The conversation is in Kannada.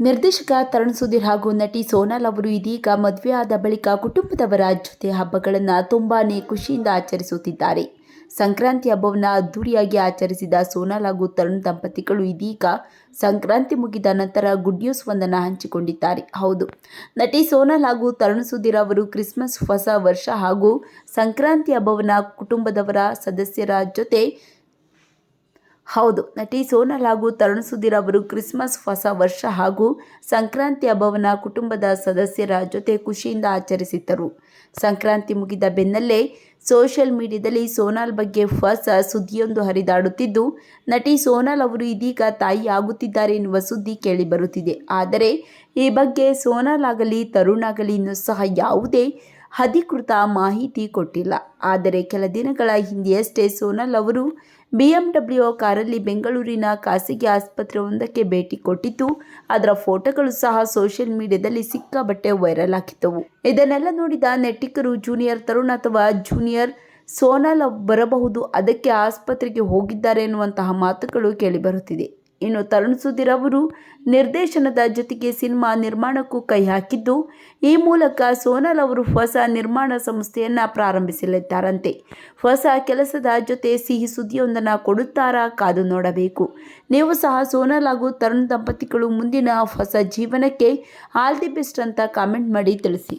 ನಿರ್ದೇಶಕ ತರುಣ್ ಸುಧೀರ್ ಹಾಗೂ ನಟಿ ಸೋನಾಲ್ ಅವರು ಇದೀಗ ಮದುವೆಯಾದ ಬಳಿಕ ಕುಟುಂಬದವರ ಜೊತೆ ಹಬ್ಬಗಳನ್ನು ತುಂಬಾ ಖುಷಿಯಿಂದ ಆಚರಿಸುತ್ತಿದ್ದಾರೆ. ಸಂಕ್ರಾಂತಿ ಹಬ್ಬವನ್ನು ಅದ್ದೂರಿಯಾಗಿ ಆಚರಿಸಿದ ಸೋನಾಲ್ ಹಾಗೂ ತರುಣ್ ದಂಪತಿಗಳು ಇದೀಗ ಸಂಕ್ರಾಂತಿ ಮುಗಿದ ನಂತರ ಗುಡ್ ನ್ಯೂಸ್ ಒಂದನ್ನು ಹಂಚಿಕೊಂಡಿದ್ದಾರೆ. ಹೌದು, ನಟಿ ಸೋನಾಲ್ ಹಾಗೂ ತರುಣ್ ಸುಧೀರ್ ಅವರು ಕ್ರಿಸ್ಮಸ್, ಹೊಸ ವರ್ಷ ಹಾಗೂ ಸಂಕ್ರಾಂತಿ ಹಬ್ಬವನ್ನು ಕುಟುಂಬದವರ ಸದಸ್ಯರ ಜೊತೆ ಹೌದು, ನಟಿ ಸೋನಲ್ ಹಾಗೂ ತರುಣ್ ಸುಧೀರ್ ಅವರು ಕ್ರಿಸ್ಮಸ್ ಹೊಸ ವರ್ಷ ಹಾಗೂ ಸಂಕ್ರಾಂತಿ ಹಬ್ಬವನ್ನು ಕುಟುಂಬದ ಸದಸ್ಯರ ಜೊತೆ ಖುಷಿಯಿಂದ ಆಚರಿಸಿದ್ದರು. ಸಂಕ್ರಾಂತಿ ಮುಗಿದ ಬೆನ್ನಲ್ಲೇ ಸೋಷಿಯಲ್ ಮೀಡಿಯಾದಲ್ಲಿ ಸೋನಾಲ್ ಬಗ್ಗೆ ಹೊಸ ಸುದ್ದಿಯೊಂದು ಹರಿದಾಡುತ್ತಿದ್ದು, ನಟಿ ಸೋನಾಲ್ ಅವರು ಇದೀಗ ತಾಯಿ ಆಗುತ್ತಿದ್ದಾರೆ ಎನ್ನುವ ಸುದ್ದಿ ಕೇಳಿಬರುತ್ತಿದೆ. ಆದರೆ ಈ ಬಗ್ಗೆ ಸೋನಾಲ್ ಆಗಲಿ ತರುಣ್ ಆಗಲಿ ಇನ್ನೂ ಸಹ ಯಾವುದೇ ಅಧಿಕೃತ ಮಾಹಿತಿ ಕೊಟ್ಟಿಲ್ಲ. ಆದರೆ ಕೆಲ ದಿನಗಳ ಹಿಂದೆಯಷ್ಟೇ ಸೋನಲ್ ಅವರು ಬಿಎಂಡಬ್ಲ್ಯೂ ಕಾರಲ್ಲಿ ಬೆಂಗಳೂರಿನ ಖಾಸಗಿ ಆಸ್ಪತ್ರೆಯೊಂದಕ್ಕೆ ಭೇಟಿ ಕೊಟ್ಟಿದ್ದು, ಅದರ ಫೋಟೋಗಳು ಸಹ ಸೋಷಿಯಲ್ ಮೀಡಿಯಾದಲ್ಲಿ ಸಿಕ್ಕಾಬಟ್ಟೆ ವೈರಲ್ ಆಗಿದ್ದವು. ಇದನ್ನೆಲ್ಲ ನೋಡಿದ ನೆಟ್ಟಿಕರು ಜೂನಿಯರ್ ತರುಣ್ ಅಥವಾ ಜೂನಿಯರ್ ಸೋನಲ್ ಬರಬಹುದು, ಅದಕ್ಕೆ ಆಸ್ಪತ್ರೆಗೆ ಹೋಗಿದ್ದಾರೆ ಎನ್ನುವಂತಹ ಮಾತುಗಳು ಕೇಳಿಬರುತ್ತಿದೆ. ಇನ್ನು ತರುಣ್ ಸುಧೀರ್ ಅವರು ನಿರ್ದೇಶನದ ಜೊತೆಗೆ ಸಿನಿಮಾ ನಿರ್ಮಾಣಕ್ಕೂ ಕೈ ಹಾಕಿದ್ದು, ಈ ಮೂಲಕ ಸೋನಲ್ ಅವರು ಹೊಸ ನಿರ್ಮಾಣ ಸಂಸ್ಥೆಯನ್ನು ಪ್ರಾರಂಭಿಸಲಿದ್ದಾರಂತೆ. ಹೊಸ ಕೆಲಸದ ಜೊತೆ ಸಿಹಿ ಸುದ್ದಿಯೊಂದನ್ನು ಕೊಡುತ್ತಾರಾ ಕಾದು ನೋಡಬೇಕು. ನೀವು ಸಹ ಸೋನಲ್ ಹಾಗೂ ತರುಣ್ ದಂಪತಿಗಳು ಮುಂದಿನ ಹೊಸ ಜೀವನಕ್ಕೆ ಆಲ್ ದಿ ಬೆಸ್ಟ್ ಅಂತ ಕಾಮೆಂಟ್ ಮಾಡಿ ತಿಳಿಸಿ.